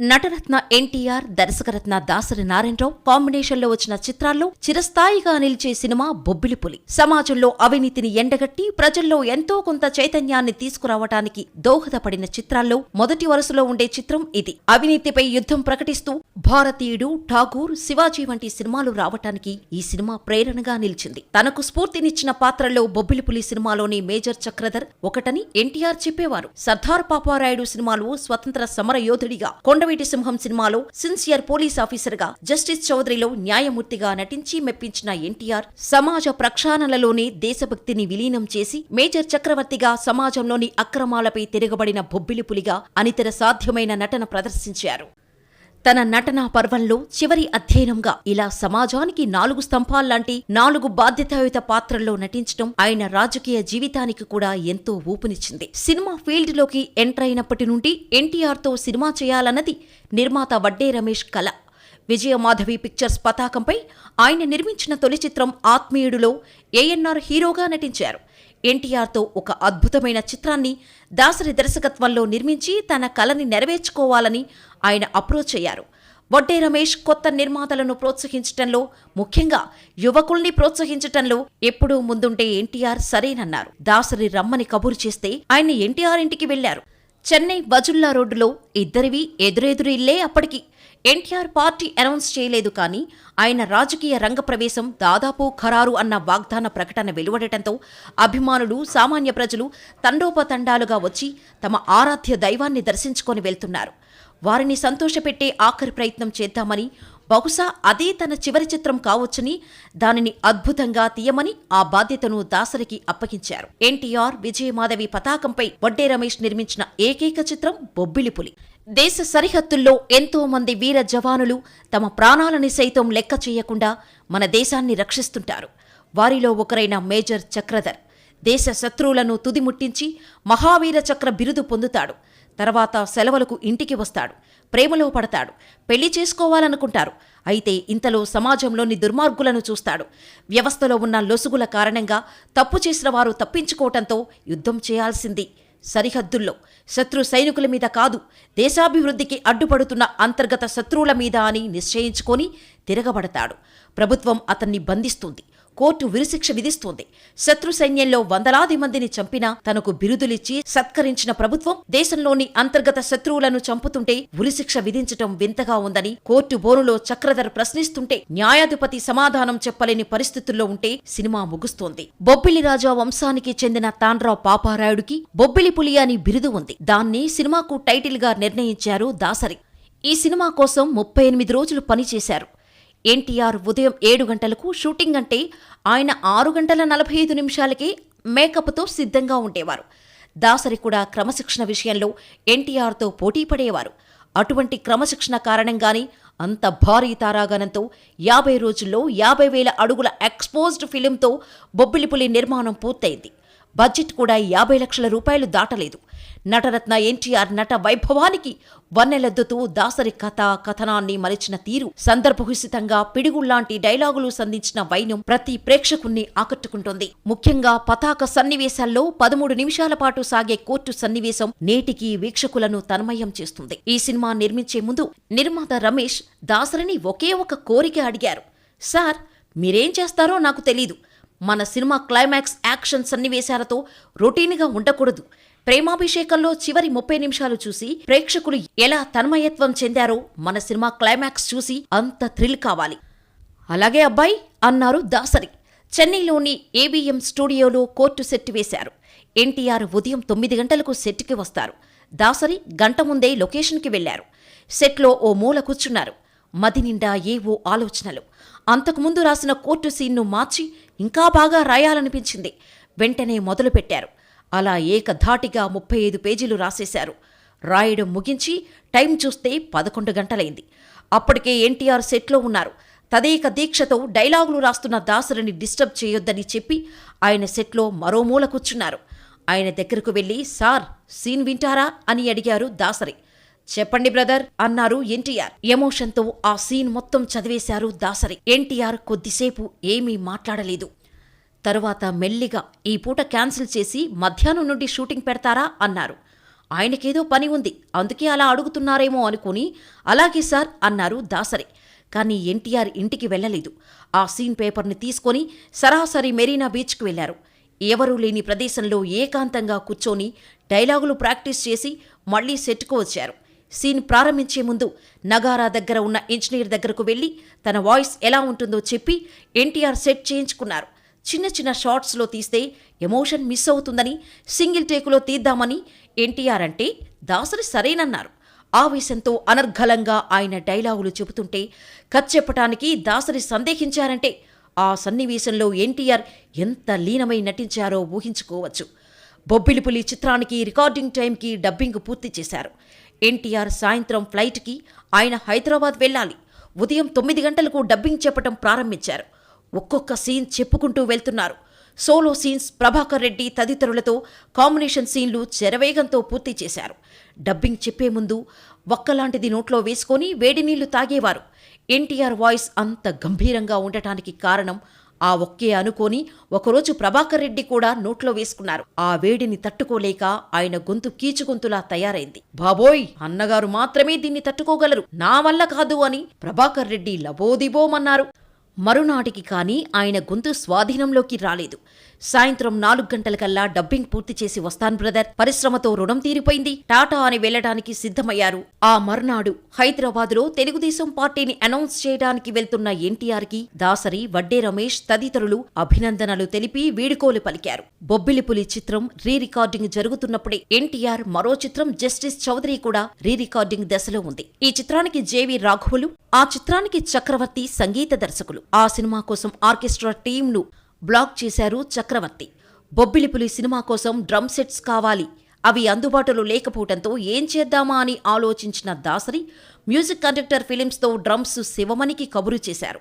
నటరత్న ఎన్టీఆర్ దర్శకరత్న దాసరి నారాయణరావు కాంబినేషన్లో వచ్చిన చిత్రాల్లో చిరస్థాయిగా నిలిచే సినిమా బొబ్బిలిపులి సమాజంలో అవినీతిని ఎండగట్టి ప్రజల్లో ఎంతో కొంత చైతన్యాన్ని తీసుకురావటానికి దోహదపడిన చిత్రాల్లో మొదటి వరుసలో ఉండే చిత్రం ఇది. అవినీతిపై యుద్ధం ప్రకటిస్తూ భారతీయుడు ఠాగూర్ శివాజీ వంటి సినిమాలు రావటానికి ఈ సినిమా ప్రేరణగా నిలిచింది. తనకు స్ఫూర్తినిచ్చిన పాత్రల్లో బొబ్బిలిపులి సినిమాలోని మేజర్ చక్రధర్ ఒకటని ఎన్టీఆర్ చెప్పేవారు. సర్దార్ పాపారాయుడు సినిమాలు స్వతంత్ర సమర యోధుడిగా కొండవీటి సింహం సినిమాలో సిన్సియర్ పోలీస్ ఆఫీసర్గా జస్టిస్ చౌదరిలో న్యాయమూర్తిగా నటించి మెప్పించిన ఎన్టీఆర్ సమాజ ప్రక్షాళనలోనే దేశభక్తిని విలీనం చేసి మేజర్ చక్రవర్తిగా సమాజంలోని అక్రమాలపై తిరగబడిన బొబ్బిలిపులిగా అనితర సాధ్యమైన నటన ప్రదర్శించారు. తన నటనా పర్వంలో చివరి అధ్యయనంగా ఇలా సమాజానికి నాలుగు స్తంభాల్లాంటి నాలుగు బాధ్యతాయుత పాత్రల్లో నటించడం ఆయన రాజకీయ జీవితానికి కూడా ఎంతో ఊపునిచ్చింది. సినిమా ఫీల్డ్లోకి ఎంటర్ అయినప్పటి నుండి ఎన్టీఆర్తో సినిమా చేయాలన్నది నిర్మాత వడ్డే రమేష్ కల. విజయమాధవి పిక్చర్స్ పతాకంపై ఆయన నిర్మించిన తొలి చిత్రం ఆత్మీయుడులో ఏఎన్ఆర్ హీరోగా నటించారు. ఎన్టీఆర్తో ఒక అద్భుతమైన చిత్రాన్ని దాసరి దర్శకత్వంలో నిర్మించి తన కలని నెరవేర్చుకోవాలని ఆయన అప్రోచ్ అయ్యారు. వడ్డే రమేష్ కొత్త నిర్మాతలను ప్రోత్సహించటంలో ముఖ్యంగా యువకుల్ని ప్రోత్సహించటంలో ఎప్పుడూ ముందుంటే ఎన్టీఆర్ సరేనన్నారు. దాసరి రమ్మని కబురు చేస్తే ఆయన ఎన్టీఆర్ ఇంటికి వెళ్ళారు చెన్నై వజుల్లా రోడ్డులో ఇద్దరివి ఎదురెదురు ఇల్లే అప్పటికి ఎన్టీఆర్ పార్టీ అనౌన్స్ చేయలేదు కానీ ఆయన రాజకీయ రంగ ప్రవేశం దాదాపు ఖరారు అన్న వాగ్దాన ప్రకటన వెలువడటంతో అభిమానులు సామాన్య ప్రజలు తండోపతండాలుగా వచ్చి తమ ఆరాధ్య దైవాన్ని దర్శించుకొని వెళ్తున్నారు. వారిని సంతోషపెట్టే ఆఖరి ప్రయత్నం చేద్దామని బహుశా అదే తన చివరి చిత్రం కావచ్చని దానిని అద్భుతంగా తీయమని ఆ బాధ్యతను దాసరికి అప్పగించారు. ఎన్టీఆర్ విజయమాధవి పతాకంపై వడ్డే రమేష్ నిర్మించిన ఏకైక చిత్రం బొబ్బిలిపులి దేశ సరిహద్దుల్లో ఎంతో మంది వీర జవానులు తమ ప్రాణాలని సైతం లెక్క చేయకుండా మన దేశాన్ని రక్షిస్తుంటారు. వారిలో ఒకరైన మేజర్ చక్రధర్ దేశ శత్రువులను తుదిముట్టించి మహావీర చక్ర బిరుదు పొందుతాడు. తర్వాత సెలవులకు ఇంటికి వస్తాడు. ప్రేమలో పడతాడు. పెళ్ళి చేసుకోవాలనుకుంటారు. అయితే ఇంతలో సమాజంలోని దుర్మార్గులను చూస్తాడు. వ్యవస్థలో ఉన్న లొసుగుల కారణంగా తప్పు చేసిన వారు తప్పించుకోవటంతో యుద్ధం చేయాల్సింది. సరిహద్దుల్లో. శత్రు సైనికుల మీద కాదు దేశాభివృద్ధికి అడ్డుపడుతున్న అంతర్గత శత్రువుల మీద అని నిశ్చయించుకొని తిరగబడతాడు. ప్రభుత్వం అతన్ని బంధిస్తుంది. కోర్టు విరుశిక్ష విధిస్తోంది. శత్రు సైన్యంలో వందలాది మందిని చంపినా తనకు బిరుదులిచ్చి సత్కరించిన ప్రభుత్వం దేశంలోని అంతర్గత శత్రువులను చంపుతుంటే ఉరిశిక్ష విధించటం వింతగా ఉందని కోర్టు బోనులో చక్రధర్ ప్రశ్నిస్తుంటే న్యాయాధిపతి సమాధానం చెప్పలేని పరిస్థితుల్లో ఉంటే సినిమా ముగుస్తోంది. బొబ్బిలి రాజా వంశానికి చెందిన తాండ్రా పాపారాయుడికి బొబ్బిలి పులి అని బిరుదు ఉంది. దాన్ని సినిమాకు టైటిల్గా నిర్ణయించారు దాసరి. ఈ సినిమా కోసం ముప్పై ఎనిమిది రోజులు పనిచేశారు. ఎన్టీఆర్ ఉదయం ఏడు గంటలకు షూటింగ్ అంటే ఆయన ఆరు గంటల నలభై ఐదు నిమిషాలకే మేకప్తో సిద్ధంగా ఉండేవారు. దాసరి కూడా క్రమశిక్షణ విషయంలో ఎన్టీఆర్తో పోటీ పడేవారు. అటువంటి క్రమశిక్షణ కారణంగానే అంత భారీ తారాగణంతో యాభై రోజుల్లో యాభై వేల అడుగుల ఎక్స్పోజ్డ్ ఫిలింతో బొబ్బిలిపులి నిర్మాణం పూర్తయింది. బడ్జెట్ కూడా యాభై లక్షల రూపాయలు దాటలేదు. నటరత్న ఎన్టీఆర్ నట వైభవానికి వన్నెలెద్దుతూ దాసరి కథ కథనాన్ని మలిచిన తీరు సందర్భోచితంగా పిడుగుల్లాంటి డైలాగులు సంధించిన వైనం ప్రతి ప్రేక్షకుణ్ణి ఆకట్టుకుంటోంది. ముఖ్యంగా పతాక సన్నివేశాల్లో పదమూడు నిమిషాల పాటు సాగే కోర్టు సన్నివేశం నేటికి వీక్షకులను తన్మయం చేస్తుంది. ఈ సినిమా నిర్మించే ముందు నిర్మాత రమేష్ దాసరిని ఒకే ఒక కోరిక అడిగారు. సార్ మీరేం చేస్తారో నాకు తెలీదు. మన సినిమా క్లైమాక్స్ యాక్షన్ సన్నివేశాలతో రొటీన్గా ఉండకూడదు. ప్రేమాభిషేకంలో చివరి ముప్పై నిమిషాలు చూసి ప్రేక్షకులు ఎలా తన్మయత్వం చెందారో మన సినిమా క్లైమాక్స్ చూసి అంత థ్రిల్ కావాలి. అలాగే అబ్బాయి అన్నారు దాసరి. చెన్నైలోని ఏబిఎం స్టూడియోలో కోర్టు సెట్ వేశారు. ఎన్టీఆర్ ఉదయం తొమ్మిది గంటలకు సెట్కి వస్తారు. దాసరి గంట ముందే లొకేషన్కి వెళ్ళారు సెట్లో ఓ మూల కూర్చున్నారు. మది నిండా ఏవో ఆలోచనలు. అంతకుముందు రాసిన కోర్టు సీన్ను మార్చి ఇంకా బాగా రాయాలనిపించింది. వెంటనే మొదలుపెట్టారు. అలా ఏకధాటిగా ముప్పై ఐదు పేజీలు రాసేశారు. రాయడం ముగించి టైం చూస్తే పదకొండు గంటలైంది. అప్పటికే ఎన్టీఆర్ సెట్లో ఉన్నారు. తదేక దీక్షతో డైలాగులు రాస్తున్న దాసరిని డిస్టర్బ్ చేయొద్దని చెప్పి ఆయన సెట్లో మరో మూల కూర్చున్నారు. ఆయన దగ్గరకు వెళ్ళి సార్ సీన్ వింటారా? అని అడిగారు దాసరి. చెప్పండి బ్రదర్ అన్నారు ఎన్టీఆర్. ఎమోషన్తో ఆ సీన్ మొత్తం చదివేశారు దాసరి. ఎన్టీఆర్ కొద్దిసేపు ఏమీ మాట్లాడలేదు. తరువాత మెల్లిగా ఈ పూట క్యాన్సిల్ చేసి మధ్యాహ్నం నుండి షూటింగ్ పెడతారా? అన్నారు. ఆయనకేదో పని ఉంది అందుకే అలా అడుగుతున్నారేమో అనుకుని అలాగే సార్ అన్నారు దాసరి. కానీ ఎన్టీఆర్ ఇంటికి వెళ్ళలేదు. ఆ సీన్ పేపర్ని తీసుకొని సరాసరి మెరీనా బీచ్కు వెళ్ళారు ఎవరూ లేని ప్రదేశంలో ఏకాంతంగా కూర్చొని డైలాగులు ప్రాక్టీస్ చేసి మళ్ళీ సెట్కు వచ్చారు. సీన్ ప్రారంభించే ముందు నగారా దగ్గర ఉన్న ఇంజనీర్ దగ్గరకు వెళ్ళి తన వాయిస్ ఎలా ఉంటుందో చెప్పి ఎన్టీఆర్ సెట్ చేయించుకున్నారు. చిన్న చిన్న షార్ట్స్లో తీస్తే ఎమోషన్ మిస్ అవుతుందని సింగిల్ టేకులో తీద్దామని ఎన్టీఆర్ అంటే దాసరి సరేనన్నారు. ఆవేశంతో అనర్ఘలంగా ఆయన డైలాగులు చెబుతుంటే కత్ చెప్పటానికి దాసరి సందేహించారంటే ఆ సన్నివేశంలో ఎన్టీఆర్ ఎంత లీనమై నటించారో ఊహించుకోవచ్చు. బొబ్బిలిపులి చిత్రానికి రికార్డింగ్ టైంకి డబ్బింగ్ పూర్తి చేశారు. ఎన్టీఆర్ సాయంత్రం ఫ్లైట్కి ఆయన హైదరాబాద్ వెళ్ళాలి. ఉదయం తొమ్మిది గంటలకు డబ్బింగ్ చెప్పటం ప్రారంభించారు. ఒక్కొక్క సీన్ చెప్పుకుంటూ వెళ్తున్నారు. సోలో సీన్స్ ప్రభాకర్ రెడ్డి తదితరులతో కాంబినేషన్ సీన్లు చెరవేగంతో పూర్తి చేశారు. డబ్బింగ్ చెప్పే ముందు ఒక్కలాంటిది నోట్లో వేసుకొని వేడి నీళ్ళు తాగేవారు. ఎన్టీఆర్ వాయిస్ అంత గంభీరంగా ఉండటానికి కారణం ఆ ఒక్కే అనుకోని ఒకరోజు ప్రభాకర్ రెడ్డి కూడా నోట్లో వేసుకున్నారు. ఆ వేడిని తట్టుకోలేక ఆయన గొంతు కీచుగొంతులా తయారైంది. బాబోయ్ అన్నగారు మాత్రమే దీన్ని తట్టుకోగలరు. నా వల్ల కాదు అని ప్రభాకర్ రెడ్డి లబోదిబోమన్నారు. మరునాటికి కానీ ఆయన గొంతు స్వాధీనంలోకి రాలేదు. సాయంత్రం నాలుగు గంటలకల్లా డబ్బింగ్ పూర్తి చేసి వస్తాను బ్రదర్. పరిశ్రమతో రుణం తీరిపోయింది. టాటా అని వెళ్ళడానికి సిద్ధమయ్యారు. ఆ మర్నాడు హైదరాబాదులో తెలుగుదేశం పార్టీని అనౌన్స్ చేయడానికి వెళ్తున్న ఎన్టీఆర్కి దాసరి వడ్డే రమేష్ తదితరులు అభినందనలు తెలిపి వీడుకోలు పలికారు. బొబ్బిలిపులి చిత్రం రీ రికార్డింగ్ జరుగుతున్నప్పుడే ఎన్టీఆర్ మరో చిత్రం జస్టిస్ చౌదరి కూడా రీ రికార్డింగ్ దశలో ఉంది. ఈ చిత్రానికి జేవి రాఘవులు ఆ చిత్రానికి చక్రవర్తి సంగీత దర్శకులు. ఆ సినిమా కోసం ఆర్కెస్ట్రా టీంను బ్లాక్ చేశారు చక్రవర్తి. బొబ్బిలిపులి సినిమా కోసం డ్రమ్ సెట్స్ కావాలి. అవి అందుబాటులో లేకపోవడంతో ఏం చేద్దామా అని ఆలోచించిన దాసరి మ్యూజిక్ కండక్టర్ ఫిలిమ్స్తో డ్రమ్స్ శివమణికి కబురు చేశారు.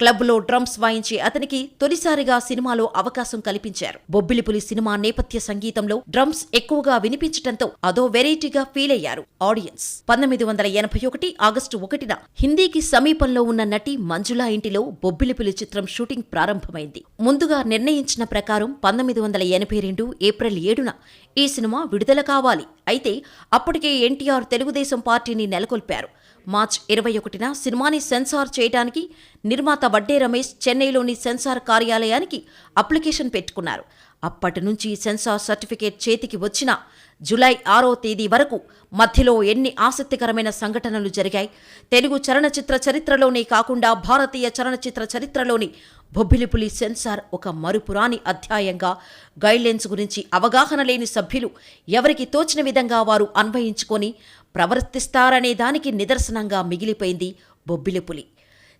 క్లబ్లో డ్రమ్స్ వాయించి అతనికి తొలిసారిగా సినిమాలో అవకాశం కల్పించారు. బొబ్బిలిపులి సినిమా నేపథ్య సంగీతంలో డ్రమ్స్ ఎక్కువగా వినిపించటంతో అదో వెరైటీగా ఫీల్ అయ్యారు ఆడియన్స్. పంతొమ్మిది వందల ఎనభై ఒకటి ఆగస్టు ఒకటిన హిందీకి సమీపంలో ఉన్న నటి మంజులా ఇంటిలో బొబ్బిలిపులి చిత్రం షూటింగ్ ప్రారంభమైంది. ముందుగా నిర్ణయించిన ప్రకారం పంతొమ్మిది వందల ఎనభై రెండు ఏప్రిల్ ఏడున ఈ సినిమా విడుదల కావాలి. అయితే అప్పటికే ఎన్టీఆర్ తెలుగుదేశం పార్టీని నెలకొల్పారు. మార్చ్ ఇరవై ఒకటిన సినిమాని సెన్సార్ చేయడానికి నిర్మాత వడ్డే రమేష్ చెన్నైలోని సెన్సార్ కార్యాలయానికి అప్లికేషన్ పెట్టుకున్నారు. అప్పటి నుంచి సెన్సార్ సర్టిఫికేట్ చేతికి వచ్చిన జులై ఆరో తేదీ వరకు మధ్యలో ఎన్ని ఆసక్తికరమైన సంఘటనలు జరిగాయి? తెలుగు చలనచిత్ర చరిత్రలోనే కాకుండా భారతీయ చలనచిత్ర చరిత్రలోని బొబ్బిలిపులి సెన్సార్ ఒక మరుపురాని అధ్యాయంగా గైడ్లైన్స్ గురించి అవగాహన లేని సభ్యులు ఎవరికి తోచిన విధంగా వారు అన్వయించుకొని ప్రవర్తిస్తారనే దానికి నిదర్శనంగా మిగిలిపోయింది బొబ్బిలిపులి.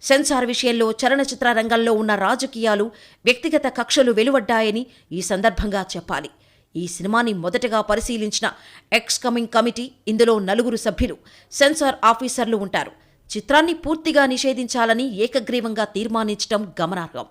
సెన్సార్ విషయంలో చలనచిత్ర రంగంలో ఉన్న రాజకీయాలు వ్యక్తిగత కక్షలు వెలువడ్డాయని ఈ సందర్భంగా చెప్పాలి. ఈ సినిమాని మొదటగా పరిశీలించిన ఎక్స్ కమింగ్ కమిటీ ఇందులో నలుగురు సభ్యులు సెన్సార్ ఆఫీసర్లు ఉంటారు. చిత్రాన్ని పూర్తిగా నిషేధించాలని ఏకగ్రీవంగా తీర్మానించడం గమనార్హం.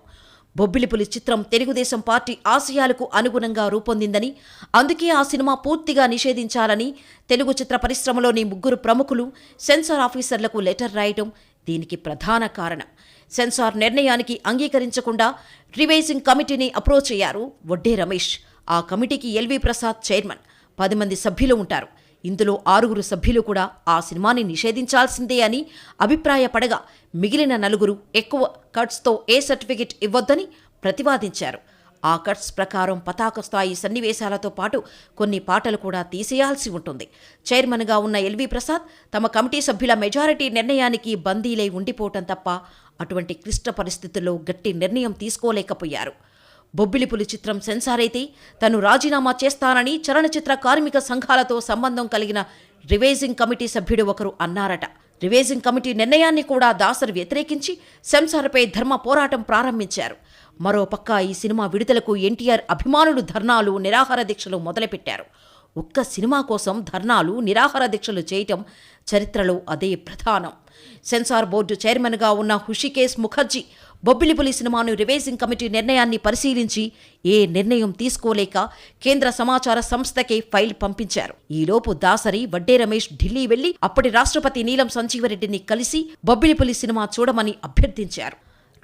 బొబ్బిలిపులి చిత్రం తెలుగుదేశం పార్టీ ఆశయాలకు అనుగుణంగా రూపొందిందని అందుకే ఆ సినిమా పూర్తిగా నిషేధించాలని తెలుగు చిత్ర పరిశ్రమలోని ముగ్గురు ప్రముఖులు సెన్సార్ ఆఫీసర్లకు లెటర్ రాయటం దీనికి ప్రధాన కారణం. సెన్సార్ నిర్ణయానికి అంగీకరించకుండా రివైజింగ్ కమిటీని అప్రోచ్ అయ్యారు వడ్డే రమేష్. ఆ కమిటీకి ఎల్వి ప్రసాద్ చైర్మన్. పది మంది సభ్యులు ఉంటారు. ఇందులో ఆరుగురు సభ్యులు కూడా ఆ సినిమాని నిషేధించాల్సిందే అని అభిప్రాయపడగా మిగిలిన నలుగురు ఎక్కువ కట్స్తో ఏ సర్టిఫికెట్ ఇవ్వొద్దని ప్రతిపాదించారు ఆ కట్స్ ప్రకారం పతాక స్థాయి సన్నివేశాలతో పాటు కొన్ని పాటలు కూడా తీసేయాల్సి ఉంటుంది. చైర్మన్గా ఉన్న ఎల్వి ప్రసాద్ తమ కమిటీ సభ్యుల మెజారిటీ నిర్ణయానికి బందీలై ఉండిపోవటం తప్ప అటువంటి క్లిష్ట పరిస్థితుల్లో గట్టి నిర్ణయం తీసుకోలేకపోయారు. బొబ్బిలిపులి చిత్రం సెన్సార్ అయితే తను రాజీనామా చేస్తానని చలనచిత్ర కార్మిక సంఘాలతో సంబంధం కలిగిన రివైజింగ్ కమిటీ సభ్యుడు ఒకరు అన్నారట. రివైజింగ్ కమిటీ నిర్ణయాన్ని కూడా దాసర్ వ్యతిరేకించి సెన్సార్పై ధర్మ పోరాటం ప్రారంభించారు. మరోపక్క ఈ సినిమా విడుదలకు ఎన్టీఆర్ అభిమానులు ధర్నాలు నిరాహార దీక్షలు మొదలుపెట్టారు. ఒక్క సినిమా కోసం ధర్నాలు నిరాహార దీక్షలు చేయటం చరిత్రలో అదే ప్రధానం. సెన్సార్ బోర్డు చైర్మన్గా ఉన్న హుషికేశ్ ముఖర్జీ బొబ్బిలిపులి సినిమాను రివైజింగ్ కమిటీ నిర్ణయాన్ని పరిశీలించి ఏ నిర్ణయం తీసుకోలేక కేంద్ర సమాచార సంస్థకే ఫైల్ పంపించారు. ఈలోపు దాసరి వడ్డే రమేష్ ఢిల్లీ వెళ్ళి అప్పటి రాష్ట్రపతి నీలం సంజీవరెడ్డిని కలిసి బొబ్బిలిపులి సినిమా చూడమని అభ్యర్థించారు.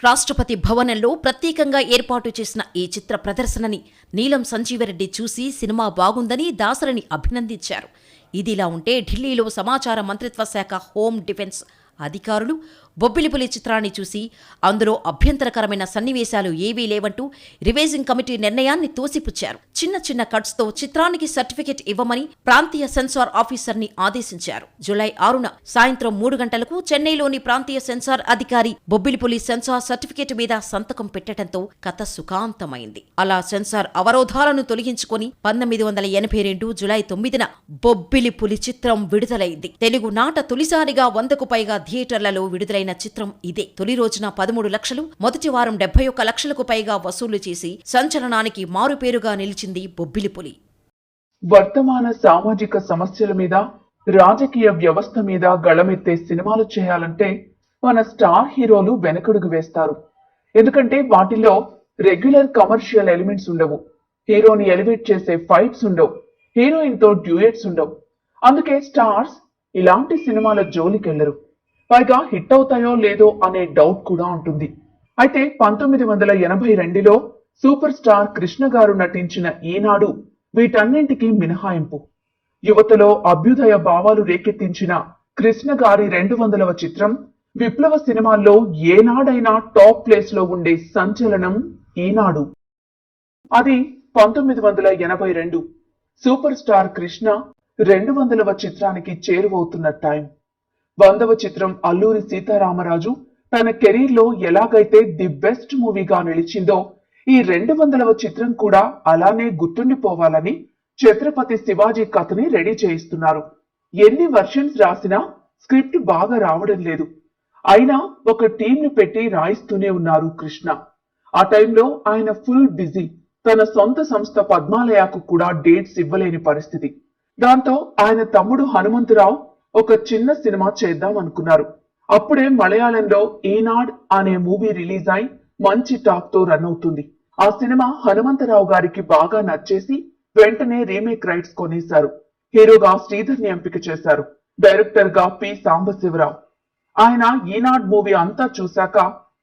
రాష్ట్రపతి భవనంలో ప్రత్యేకంగా ఏర్పాటు చేసిన ఈ చిత్ర ప్రదర్శనని నీలం సంజీవరెడ్డి చూసి సినిమా బాగుందని దాసరిని అభినందించారు. ఇదిలా ఉంటే ఢిల్లీలో సమాచార మంత్రిత్వ శాఖ హోమ్ డిఫెన్స్ అధికారులు బొబ్బిలిపులి చిత్రాన్ని చూసి అందులో అభ్యంతరకరమైన సన్నివేశాలు ఏవీ లేవంటూ రివైజింగ్ కమిటీ నిర్ణయాన్ని తోసిపుచ్చారు. చిన్న చిన్న కట్స్తో చిత్రానికి సర్టిఫికెట్ ఇవ్వమని ప్రాంతీయ సెన్సార్ ఆఫీసర్ని ఆదేశించారు. జులై ఆరున సాయంత్రం మూడు గంటలకు చెన్నైలోని ప్రాంతీయ సెన్సార్ అధికారి బొబ్బిలిపులి సెన్సార్ సర్టిఫికెట్ మీద సంతకం పెట్టడంతో కథ సుఖాంతమైంది. అలా సెన్సార్ అవరోధాలను తొలగించుకొని పంతొమ్మిది వందల ఎనభై రెండు జులై తొమ్మిదిన బొబ్బిలిపులి చిత్రం విడుదలైంది. తెలుగు నాట తొలిసారిగా వందకు పైగా థియేటర్లలో విడుదలైన చిత్రం ఇదే. తొలి రోజున పదమూడు లక్షలు మొదటి వారం డెబ్బై ఒక్క లక్షలకు పైగా వసూలు చేసి సంచలనానికి మారుపేరుగా నిలిచింది బొబ్బిలిపులి వర్తమాన సామాజిక సమస్యల మీద రాజకీయ వ్యవస్థ మీద గళమెత్తే సినిమాలు చేయాలంటే మన స్టార్ హీరోలు వెనకడుగు వేస్తారు. ఎందుకంటే వాటిలో రెగ్యులర్ కమర్షియల్ ఎలిమెంట్స్ ఉండవు. హీరోని ఎలివేట్ చేసే ఫైట్స్ ఉండవు. హీరోయిన్తో డ్యూయట్స్ ఉండవు. అందుకే స్టార్స్ ఇలాంటి సినిమాల జోలికెళ్ళరు. పైగా హిట్ అవుతాయో లేదో అనే డౌట్ కూడా ఉంటుంది. అయితే పంతొమ్మిది వందల ఎనభై రెండులో సూపర్ స్టార్ కృష్ణ గారు నటించిన ఈనాడు వీటన్నింటికి మినహాయింపు. యువతలో అభ్యుదయ భావాలు రేకెత్తించిన కృష్ణ గారి రెండు వందలవ చిత్రం విప్లవ సినిమాల్లో ఏనాడైనా టాప్ ప్లేస్లో ఉండే సంచలనం ఈనాడు. అది పంతొమ్మిది వందల ఎనభై రెండు. సూపర్ స్టార్ కృష్ణ రెండు వందలవ చిత్రానికి చేరువవుతున్న టైం. వందవ చిత్రం అల్లూరి సీతారామరాజు తన కెరీర్లో ఎలాగైతే ది బెస్ట్ మూవీగా నిలిచిందో ఈ రెండు వందలవ చిత్రం కూడా అలానే గుర్తుండిపోవాలని ఛత్రపతి శివాజీ కథని రెడీ చేయిస్తున్నారు. ఎన్ని వర్షన్స్ రాసినా స్క్రిప్ట్ బాగా రావడం లేదు. అయినా ఒక టీం ని పెట్టి రాయిస్తూనే ఉన్నారు కృష్ణ. ఆ టైంలో ఆయన ఫుల్ బిజీ. తన సొంత సంస్థ పద్మాలయాకు కూడా డేట్స్ ఇవ్వలేని పరిస్థితి. దాంతో ఆయన తమ్ముడు హనుమంతరావు ఒక చిన్న సినిమా చేద్దాం అనుకున్నారు. అప్పుడే మలయాళంలో ఈనాడ్ అనే మూవీ రిలీజ్ అయి మంచి టాక్తో రన్ అవుతుంది. ఆ సినిమా హనుమంతరావు గారికి బాగా నచ్చేసి వెంటనే రీమేక్ రైట్స్ కొనేశారు. హీరోగా శ్రీధర్ని ఎంపిక చేశారు. డైరెక్టర్గా పి. సాంబశివరావు. ఆయన ఈనాడ్ మూవీ అంతా చూశాక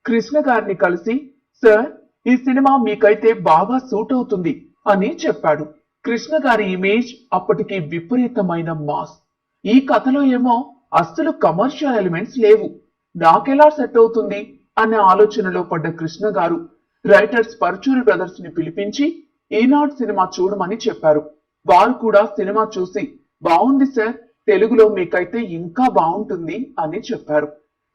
కృష్ణ గారిని కలిసి సార్ ఈ సినిమా మీకైతే బాగా సూట్ అవుతుంది అని చెప్పాడు. కృష్ణ గారి ఇమేజ్ అప్పటికి విపరీతమైన మాస్. ఈ కథలో ఏమో అస్సలు కమర్షియల్ ఎలిమెంట్స్ లేవు. నాకెలా సెట్ అవుతుంది? అనే ఆలోచనలో పడ్డ కృష్ణ గారు రైటర్స్ పర్చూరి బ్రదర్స్ని పిలిపించి ఈనాడ్ సినిమా చూడమని చెప్పారు. వారు కూడా సినిమా చూసి బాగుంది సార్ తెలుగులో మీకైతే ఇంకా బాగుంటుంది అని చెప్పారు.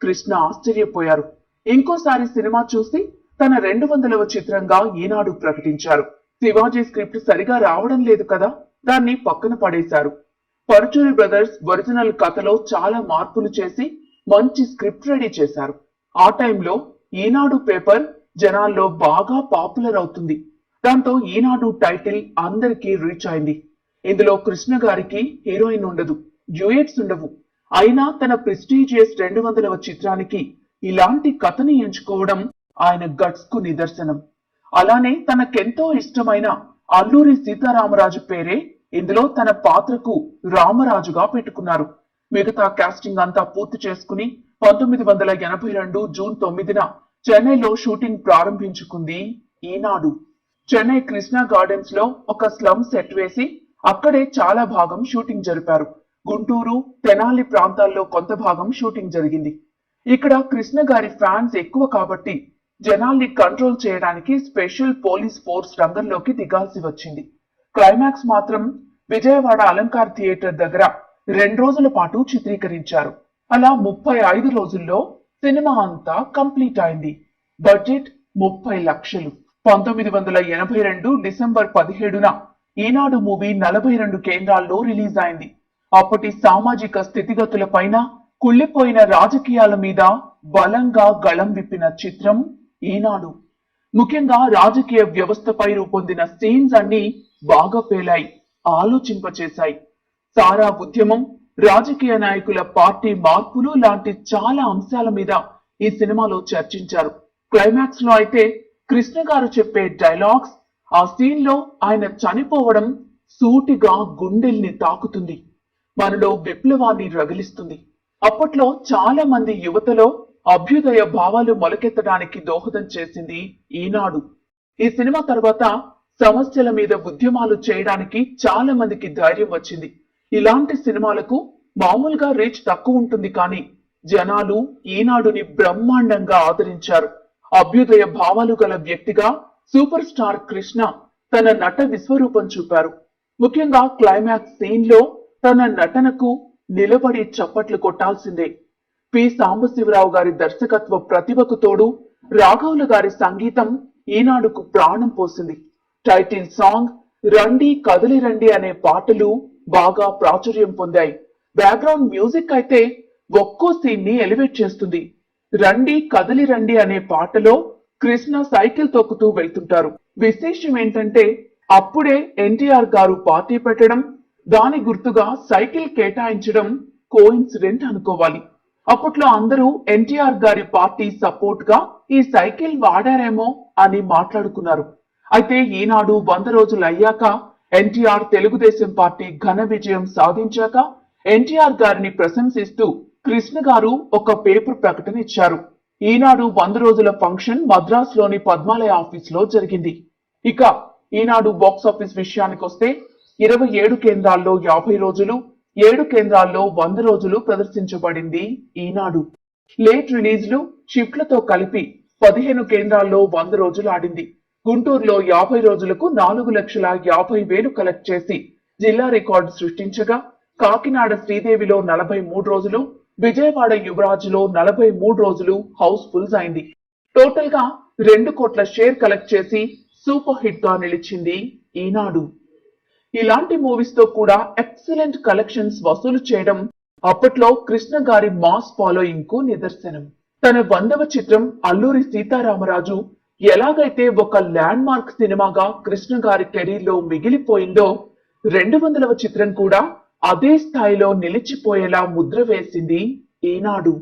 కృష్ణ ఆశ్చర్యపోయారు. ఇంకోసారి సినిమా చూసి తన రెండు వందలవ చిత్రంగా ఈనాడు ప్రకటించారు. శివాజీ స్క్రిప్ట్ సరిగా రావడం లేదు కదా? దాన్ని పక్కన పడేశారు. పరుచూరి బ్రదర్స్ ఒరిజినల్ కథలో చాలా మార్పులు చేసి మంచి స్క్రిప్ట్ రెడీ చేశారు. ఆ టైంలో ఈనాడు పేపర్ జనాల్లో బాగా పాపులర్ అవుతుంది. దాంతో ఈనాడు టైటిల్ అందరికీ రీచ్ అయింది. ఇందులో కృష్ణ గారికి హీరోయిన్ ఉండదు డ్యూయట్స్ ఉండవు. అయినా తన ప్రెస్టీజియస్ రెండు వందలవ చిత్రానికి ఇలాంటి కథని ఎంచుకోవడం ఆయన గట్స్కు నిదర్శనం. అలానే తనకెంతో ఇష్టమైన అల్లూరి సీతారామరాజు పేరే ఇందులో తన పాత్రకు రామరాజుగా పెట్టుకున్నారు. మిగతా కాస్టింగ్ అంతా పూర్తి చేసుకుని పంతొమ్మిది వందల ఎనభై రెండు జూన్ తొమ్మిదిన చెన్నైలో షూటింగ్ ప్రారంభించుకుంది ఈనాడు. చెన్నై కృష్ణా గార్డెన్స్లో ఒక స్లమ్ సెట్ వేసి అక్కడే చాలా భాగం షూటింగ్ జరిపారు. గుంటూరు తెనాలి ప్రాంతాల్లో కొంత భాగం షూటింగ్ జరిగింది. ఇక్కడ కృష్ణ గారి ఫ్యాన్స్ ఎక్కువ కాబట్టి జనాల్ని కంట్రోల్ చేయడానికి స్పెషల్ పోలీస్ ఫోర్స్ రంగంలోకి దిగాల్సి వచ్చింది. క్లైమాక్స్ మాత్రం విజయవాడ అలంకార్ థియేటర్ దగ్గర రెండు రోజుల పాటు చిత్రీకరించారు. అలా ముప్పై ఐదు రోజుల్లో సినిమా అంతా కంప్లీట్ అయింది. బడ్జెట్ ముప్పై లక్షలు. పంతొమ్మిది వందల ఎనభై రెండు డిసెంబర్ పదిహేడున ఈనాడు మూవీ నలభై రెండు కేంద్రాల్లో రిలీజ్ అయింది. అప్పటి సామాజిక స్థితిగతుల పైన కుళ్ళిపోయిన రాజకీయాల మీద బలంగా గళం విప్పిన చిత్రం ఈనాడు. ముఖ్యంగా రాజకీయ వ్యవస్థపై రూపొందిన సీన్స్ అన్ని బాగా పేలాయి ఆలోచింపచేశాయి. సారా ఉద్యమం రాజకీయ నాయకుల పార్టీ మార్పులు లాంటి చాలా అంశాల మీద ఈ సినిమాలో చర్చించారు. క్లైమాక్స్లో అయితే కృష్ణ గారు చెప్పే డైలాగ్స్ ఆ సీన్లో ఆయన చనిపోవడం సూటిగా గుండెల్ని తాకుతుంది మనలో విప్లవాన్ని రగిలిస్తుంది. అప్పట్లో చాలా మంది యువతలో అభ్యుదయ భావాలు మొలకెత్తడానికి దోహదం చేసింది ఈనాడు. ఈ సినిమా తర్వాత సమస్యల మీద ఉద్యమాలు చేయడానికి చాలా మందికి ధైర్యం వచ్చింది. ఇలాంటి సినిమాలకు మామూలుగా రీచ్ తక్కువ ఉంటుంది కానీ జనాలు ఈనాడుని బ్రహ్మాండంగా ఆదరించారు. అభ్యుదయ భావాలు గల వ్యక్తిగా సూపర్ స్టార్ కృష్ణ తన నట విశ్వరూపం చూపారు. ముఖ్యంగా క్లైమాక్స్ సీన్లో తన నటనకు నిలబడి చప్పట్లు కొట్టాల్సిందే. పి. సాంబశివరావు గారి దర్శకత్వ ప్రతిభకు తోడు రాఘవులు గారి సంగీతం ఈనాడుకు ప్రాణం పోసింది. టైటిల్ సాంగ్ రండి కదిలి రండి అనే పాటలు బాగా ప్రాచుర్యం పొందాయి. బ్యాక్గ్రౌండ్ మ్యూజిక్ అయితే ఒక్కో సీన్ని ఎలివేట్ చేస్తుంది. రండి కదిలి రండి అనే పాటలో కృష్ణ సైకిల్ తొక్కుతూ వెళ్తుంటారు. విశేషం ఏంటంటే అప్పుడే ఎన్టీఆర్ గారు పార్టీ పెట్టడం దాని గుర్తుగా సైకిల్ కేటాయించడం కోఇన్సిడెంట్ అనుకోవాలి. అప్పట్లో అందరూ ఎన్టీఆర్ గారి పార్టీ సపోర్ట్గా ఈ సైకిల్ వాడారేమో అని మాట్లాడుకున్నారు. అయితే ఈనాడు వంద రోజులు అయ్యాక ఎన్టీఆర్ తెలుగుదేశం పార్టీ ఘన విజయం సాధించాక ఎన్టీఆర్ గారిని ప్రశంసిస్తూ కృష్ణ గారు ఒక పేపర్ ప్రకటన ఇచ్చారు. ఈనాడు వంద రోజుల ఫంక్షన్ మద్రాసులోని పద్మాలయ ఆఫీస్లో జరిగింది. ఇక ఈనాడు బాక్స్ ఆఫీస్ విషయానికొస్తే ఇరవై ఏడు కేంద్రాల్లో యాభై రోజులు ఏడు కేంద్రాల్లో వంద రోజులు ప్రదర్శించబడింది ఈనాడు. లేట్ రిలీజ్లు షిఫ్ట్లతో కలిపి పదిహేను కేంద్రాల్లో వంద రోజులు ఆడింది. గుంటూరులో యాభై రోజులకు నాలుగు లక్షల యాభై వేలు కలెక్ట్ చేసి జిల్లా రికార్డు సృష్టించగా కాకినాడ శ్రీదేవిలో నలభై మూడు రోజులు విజయవాడ యువరాజులో నలభై మూడు రోజులు హౌస్ ఫుల్స్ అయింది. టోటల్గా రెండు కోట్ల షేర్ కలెక్ట్ చేసి సూపర్ హిట్గా నిలిచింది ఈనాడు. ఇలాంటి మూవీస్తో కూడా ఎక్సలెంట్ కలెక్షన్స్ వసూలు చేయడం అప్పట్లో కృష్ణ గారి మాస్ ఫాలోయింగ్కు నిదర్శనం. తన వందవ చిత్రం అల్లూరి సీతారామరాజు ఎలాగైతే ఒక ల్యాండ్ మార్క్ సినిమాగా కృష్ణ గారి కెరీర్లో మిగిలిపోయిందో రెండు వందలవ చిత్రం కూడా అదే స్థాయిలో నిలిచిపోయేలా ముద్ర వేసింది ఈనాడు.